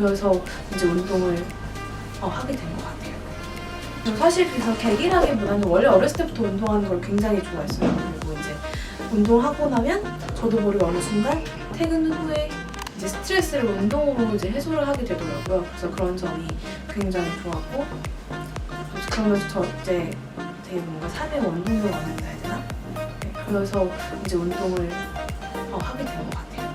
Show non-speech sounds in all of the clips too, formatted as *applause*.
그래서 이제 운동을 어, 하게 된 것 같아요. 저 사실 그래서 계기라기보다는 원래 어렸을 때부터 운동하는 걸 굉장히 좋아했어요. 그리고 이제 운동하고 나면 저도 모르게 어느 순간 퇴근 후에 이제 스트레스를 운동으로 이제 해소를 하게 되더라고요. 그래서 그런 점이 굉장히 좋았고 그러면서 저 이제 되게 뭔가 삶의 원동력 얻는다 해야 되나? 네, 그래서 이제 운동을 어, 하게 된 것 같아요.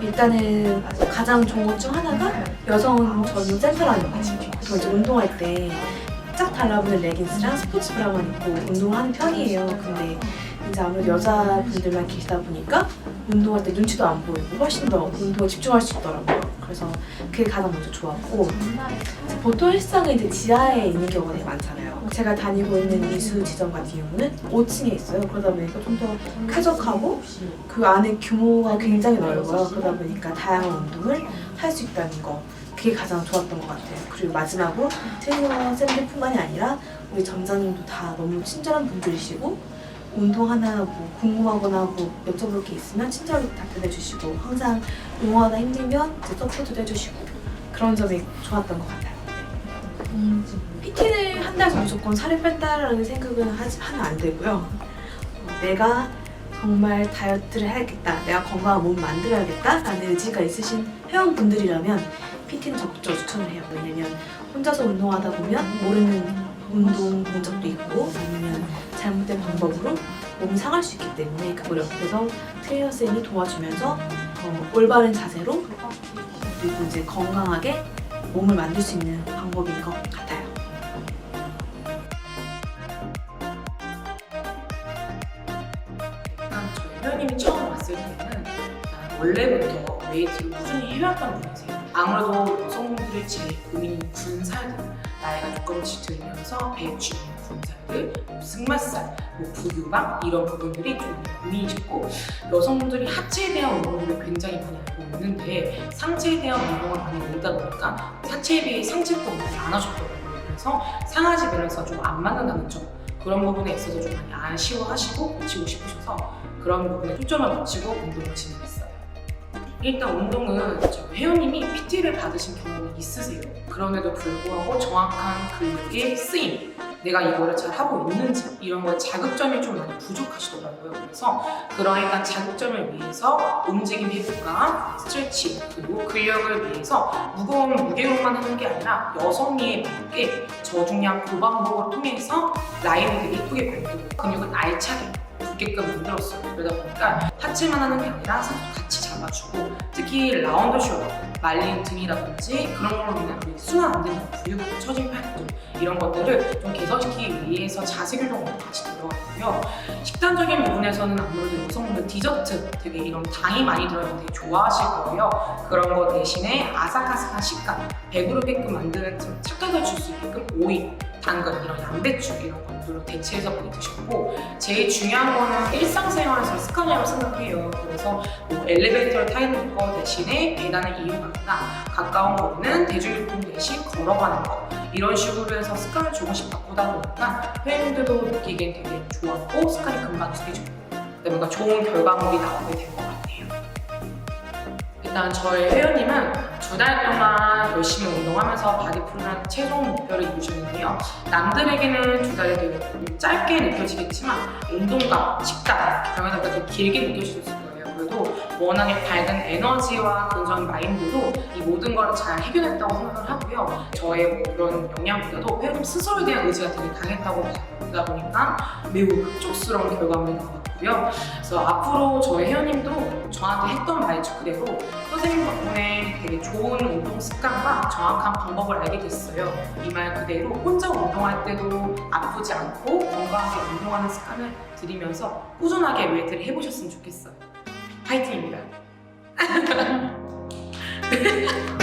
어, 일단은 가장 좋은 것 중 하나가 여성 전용 센터라는 거죠. 저 이제 운동할 때 쫙 달라붙는 레깅스랑 스포츠 브라만 입고 운동을 하는 편이에요. 근데 이제 아무래도 여자분들만 계시다 보니까 운동할 때 눈치도 안 보이고 훨씬 더 운동에 집중할 수 있더라고요. 그래서 그게 가장 먼저 좋았고 보통 헬스장은 이제 지하에 있는 경우가 되게 많잖아요. 제가 다니고 있는 이수 지점 같은 경우는 5층에 있어요. 그러다 보니까 좀 더 쾌적하고 그 안에 규모가 굉장히 넓어요. 그러다 보니까 다양한 운동을 할 수 있다는 거. 그게 가장 좋았던 것 같아요. 그리고 마지막으로 트레이너 쌤들뿐만이 아니라 우리 점장님도 다 너무 친절한 분들이시고 운동 하나 뭐 궁금하거나 뭐 여쭤볼 게 있으면 친절하게 답변해 주시고 항상 응원하다 힘들면 이제 서포트도 해주시고 그런 점이 좋았던 것 같아요. PT를 한다고 무조건 살을 뺀다라는 생각은 하지, 하면 안 되고요. 어, 내가 정말 다이어트를 해야겠다, 내가 건강한 몸 만들어야겠다라는 의지가 있으신 회원분들이라면 PT는 적극적으로 추천을 해요. 왜냐면 혼자서 운동하다 보면 모르는 운동 동작도 있고 아니면 잘못된 방법으로 몸이 상할 수 있기 때문에 그걸 옆에서 트레이너 쌤이 도와주면서 어, 올바른 자세로 그리고 이제 건강하게 몸을 만들 수 있는 방법인 것 같아요. 회원님이 처음 왔을 때는 원래부터 웨이트를 꾸준히 해왔던 분이세요. 아무래도 여성분들의 제일 고민이 군살들, 나이가 조금씩 들면서 주는 뭐 승마살, 뭐 부유방 이런 부분들이 좀 고민이셨고 여성분들이 하체에 대한 운동을 굉장히 많이 알고 있는데 상체에 대한 운동을 많이 모르다 보니까 하체에 비해 상체도 많이 안 하셨더라고요. 그래서 상하지 밸런스가 좀 안 맞는다는 점 그런 부분에 있어서 좀 많이 아쉬워하시고 고치고 싶으셔서 그런 부분에 초점을 맞추고 운동을 진행했어요. 일단 운동은 저 회원님이 PT를 받으신 경험이 있으세요. 그럼에도 불구하고 정확한 근육의 쓰임, 내가 이거를 잘 하고 있는지 이런 거에 자극점이 좀 많이 부족하시더라고요. 그래서 일단 자극점을 위해서 움직임 회복과 스트레칭 그리고 근력을 위해서 무거운 무게로만 하는 게 아니라 여성미에 맞게 저중량 고방복을 통해서 라인을 되게 예쁘게 만들고 근육은 알차게 붙게끔 만들었어요. 그러다 보니까 하체만 하는 게 아니라 상도 같이 잡아주고 특히 라운드 숄더, 말린 등이라든지 그런 걸로 인한 우리 순환 안 되는 부유부, 처진 팔뚝 이런 것들을 좀 개선시키기 위해서 자세 교정도 같이 들어갔고요. 식단적인 부분에서는 아무래도 여성분들 디저트 되게 이런 당이 많이 들어있는 되게 좋아하실 거예요. 그런 거 대신에 아삭아삭한 식감, 배부르게끔 만드는 좀 착각을 줄 수 있게끔 오이, 당근, 이런 양배추 이런 것들로 대체해서 많이 드셨고 제일 중요한 거는 일상생활에서 습관이라고 생각해요. 그래서 뭐 엘리베이터를 타는 거 대신에 계단을 이용하거나 가까운 거리는 대중교통 대신 걸어가는 거 이런 식으로 해서 습관을 조금씩 바꾸다 보니까 회원님들도 느끼기엔 되게 좋았고 습관이 금방 익숙해졌고 뭔가 좋은 결과물이 나오게 된 것 같아요. 일단 저희 회원님은 두 달 동안 열심히 운동하면서 바디풀이라는 최종 목표를 이루셨는데요. 남들에게는 두 달이 되게 짧게 느껴지겠지만 운동과 식단, 병원에 되게 길게 거예요. 그래도 워낙에 밝은 에너지와 긍정 마인드로 이 모든 걸 잘 해결했다고 생각을 하고요. 저의 뭐 그런 영향보다도 회원님 스스로에 대한 의지가 되게 강했다고 보다 보니까 매우 흡족스러운 결과물이 나왔고요. 그래서 앞으로 저희 회원님도 저한테 했던 말투 그대로 선생님 덕분에 되게 좋은 운동 습관과 정확한 방법을 알게 됐어요. 이 말 그대로 혼자 운동할 때도 아프지 않고 건강하게 운동하는 습관을 들이면서 꾸준하게 웨이트를 해보셨으면 좋겠어요. 파이팅입니다. *laughs*